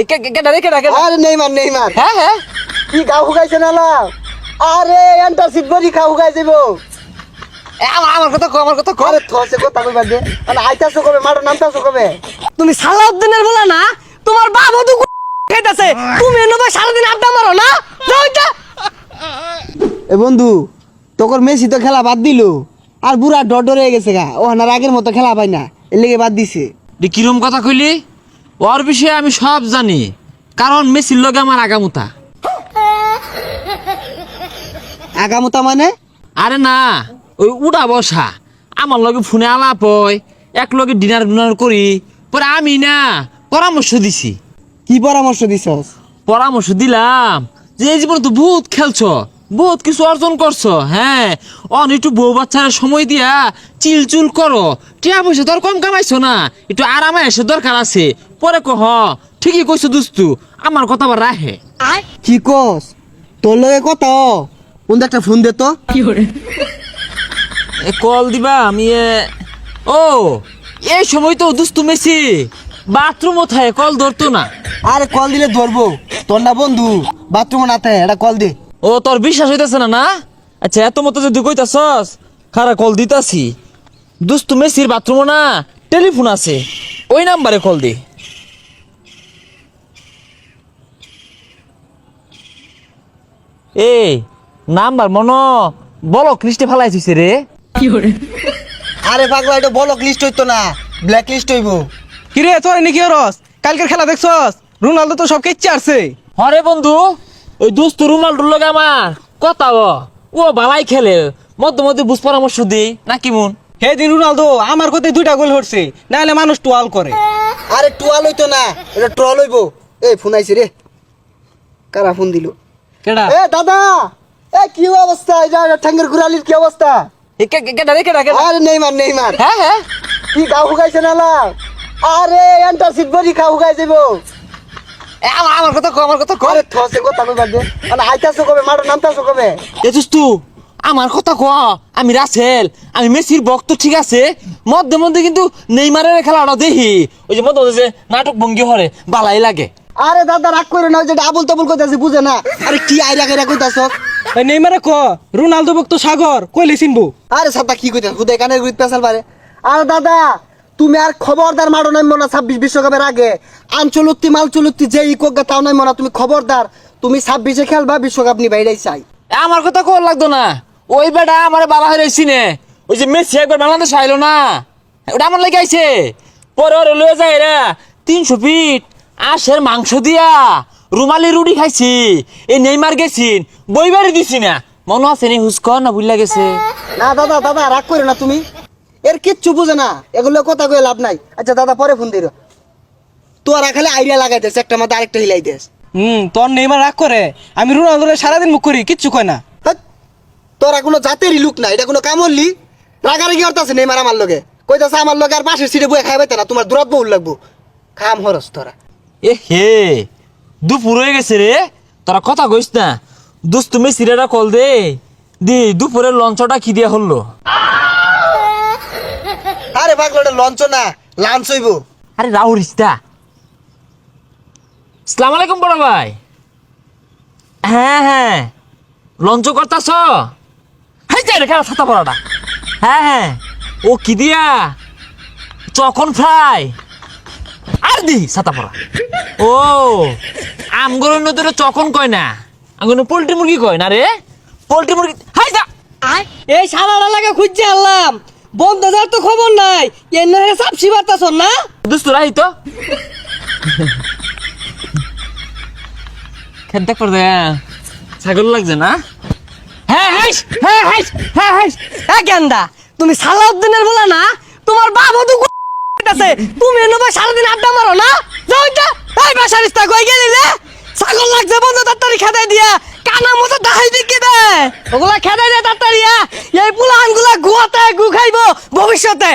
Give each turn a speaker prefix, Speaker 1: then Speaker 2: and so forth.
Speaker 1: এ কে কে কেডা রে কেডা কেডা?
Speaker 2: আরে নেইমার নেইমার।
Speaker 1: হ্যাঁ হ্যাঁ।
Speaker 2: কি গা হুগাইছে না লাও আরে এন্টারসিট বডি খা হুগাই যাব
Speaker 1: এ, আমার আমার কথা কো আমার কথা কো
Speaker 2: আরে থসে কথা কইবা দে। মানে আইতাছো কবে? মাঠে নামতাছো কবে?
Speaker 3: তুমি সালাউদ্দিনের বলা না? তোমার বাবা তো খাইতাছে। তুমি এনে ভাই সারাদিন আড্ডা মারো না? যাও
Speaker 2: এ বন্ধু তোকর মেসি তো খেলা বাদ দিল। আর বুড়া ডর ডর হয়ে গেছে গা। ও আগের মতো খেলা পাই না। এর লেগে বাদ দিছে।
Speaker 1: কিরম কথা কইলি? ওর বিষয়ে আমি সব জানি কারণ মেসির লগে আমার আগামুতা।
Speaker 2: আগামতা মানে?
Speaker 1: আরে না ওই উড়া বসা। আমার লগে ফোনে আলাপ হয় এক লগে ডিনার ডিনার করি পরে আমি না পরামর্শ দিছি।
Speaker 2: কি পরামর্শ দিছস?
Speaker 1: পরামর্শ দিলাম যে এই জীবনে তো বহুত খেলছ বহুত কিছু অর্জন করছ হ্যাঁ। অন একটু বউ বাচ্চারা সময় দিয়া চিল চুল করো টিয়া পয়সা তোর কম কামাইছো না একটু আরামে এসে দরকার আছে পরে কহ ঠিকই কইছো দুস্তু আমার কথা আবার রাহে।
Speaker 2: কি কস? তোর লগে কথা হ। কোন একটা ফোন দে তো।
Speaker 1: কি এ কল দিবা আমি এ ও এই সময় তো দুস্তু মেসি বাথরুম থাকে কল ধরতো না।
Speaker 2: আরে কল দিলে ধরবো। তোর না বন্ধু বাথরুমে না থাকে এটা কল দে।
Speaker 1: ও তোর বিশ্বাস হইতেছে না না? আচ্ছা এত মতো যদি কইতাছস খারা কল দিতাছি। দুস্তু মেসির বাথরুমও না টেলিফোন আছে। ওই নাম্বারে কল দি। এই নাম্বার মনো বলো খ্রিস্টে ফেলাই থইছে রে।
Speaker 2: আরে পাগলা এটা বলক লিস্ট হইতো না ব্ল্যাক লিস্ট হইব।
Speaker 3: কিরে তোর নাকি রস কালকের খেলা দেখছস? রোনালদো তো সব কেচ্ছে আসছে
Speaker 1: হরে বন্ধু ওই দুস্তু রুমাল লগে আমার কথা ও ও ভালাই খেলে মধ্যে মধ্যে বুঝ পরামর্শ দিই না কি মন?
Speaker 3: হে দিন রোনালদো আমার কথা দুইটা গোল হচ্ছে নাহলে মানুষ টোয়াল করে।
Speaker 2: আরে টুয়াল হইতো না এটা ট্রল হইব। এই ফোন আইছে রে। কারা ফোন দিল?
Speaker 3: কেডা?
Speaker 2: এ দাদা! এ কি অবস্থা? এই যে ঠ্যাঙ্গের গুড়ালির কি অবস্থা?
Speaker 1: এ কে কে- কেডা রে কেডা কেডা?
Speaker 2: আরে নেইমার নেইমার।
Speaker 1: হ্যাঁ হ্যাঁ।
Speaker 2: কি গা হুগাইছে না লাও আরে এন্টারসিট বডি খা হুগাই
Speaker 1: এ, আমার কথা কো আমার কথা কো
Speaker 2: আরে থসে কথা কইবা দে। মানে আইতাছো কবে? মাঠে নামতাছো কবে?
Speaker 1: এ দোস্তু আমার কথা ক আমি রাসেল আমি মেসির ভক্ত ঠিক আছে? মধ্যে মধ্যে কিন্তু নেইমারের খেলাটা দেখি। ওই যে মধ্যে মধ্যে যে নাটক ভঙ্গি হরে বালাই লাগে।
Speaker 2: আরে দাদা রাগ করে না ওই যে আবুল তাবুল কইতাছে বুঝে না? আরে কি আইরা গাইরা কইতাছ?
Speaker 3: এই নেইমারে ক রোনালদো ভক্ত সাগর কইলে চিনবো?
Speaker 2: আরে সাদা কি কইতাছ হুদে কানের গুড়িত পেছাল পারে। আরে দাদা তুমি আর খবরদার মারো নাই মনে ছাব্বিশ বিশ্বকাপের আগে। আঞ্চলুক্তি মালচলুক্তি যে ইকোগা তাও নাই মনে তুমি খবরদার। তুমি ছাব্বিশে খেলবা বিশ্বকাপ নিবা এটাই চাই
Speaker 1: আমার কথা কর লাগতো না। ওই বেটা আমার বালা হয়ে রয়েছি নে ওই যে মেসি একবার বাংলাদেশ আইলো না। ওটা আমার লেগে আইছে। পরে ওরে লয়ে যায় রে তিনশো ফিট। আশের মাংস দিয়া রুমালি রুটি খাইছি এই নেইমার গেছিন বই বাড়ি দিছি না মনে আছে নি হুসকর না ভুললা গেছে
Speaker 2: না দাদা দাদা রাগ করে না তুমি। এর কিচ্ছু বুঝে না এগুলো কথা কয়ে লাভ নাই। আচ্ছা দাদা পরে ফোন দিল তোরা খালি আইডিয়া লাগাই দেস একটা মাথা আরেকটা হিলাই দেস।
Speaker 3: হুম তোর নেইমার রাগ করে আমি রোনালদোরে সারাদিন মুখ করি কিচ্ছু কয় না।
Speaker 2: তোরা কোনো জাতেরই লুক না এটা কোনো কামড়লি রাগারাগি অর্থাছে নেই আমার লগে। কইতাছে আমার লগে আর পাশের সিটে বয়ে খাইবে না তোমার দূরত বহুল লাগবো। খাম হরস তোরা।
Speaker 1: এ হে দুপুর হয়ে গেছে রে। তোরা কথা কইস না। দোস্ত মেসিরা কল দে। দি দুপুরের লঞ্চটা কি দিয়া হলো?
Speaker 2: আরে পাগল লঞ্চ না লাঞ্চ হইব।
Speaker 1: আরে রাহুরিস্তা সালাম আলাইকুম বড় ভাই। হ্যাঁ হ্যাঁ। লঞ্চ করতাছ? হাই যাই রেখে ছাতা পড়াটা? হ্যাঁ হ্যাঁ। ও কি দিয়া? চকন ফ্রাই। আর দি ছাতা ও নদীরে চকন কয় না? আমগর পোল্ট্রি মুরগি কয় না রে? পোল্ট্রি মুরগি হাই যা!
Speaker 3: এই লাগা খুঁজছে আনলাম। বন্ধ যার তো খবর নাই। এর না?
Speaker 1: দুস্তু তো। খেতে করে দে ছাগল লাগছে না? হ্যাঁ হ্যাঁ হাইস হ্যাঁ হাইস।
Speaker 3: এ গেন্দা তুমি সালাউদ্দিনের বলা না? তোমার বাবা তো আছে তুমি এনে ভাই সারাদিন আড্ডা মারো না? যাও এটা, এই বাসারিস্তা কই গেলি রে? ছাগল লাগছে বন্ধ তাড়াতাড়ি খেদাই দিয়া, কানা মতো দাহাই দিকে দে। ওগুলা খেদাই দে তাড়াতাড়ি এই পুলানগুলা গুয়াতে গু খাইবো ভবিষ্যতে।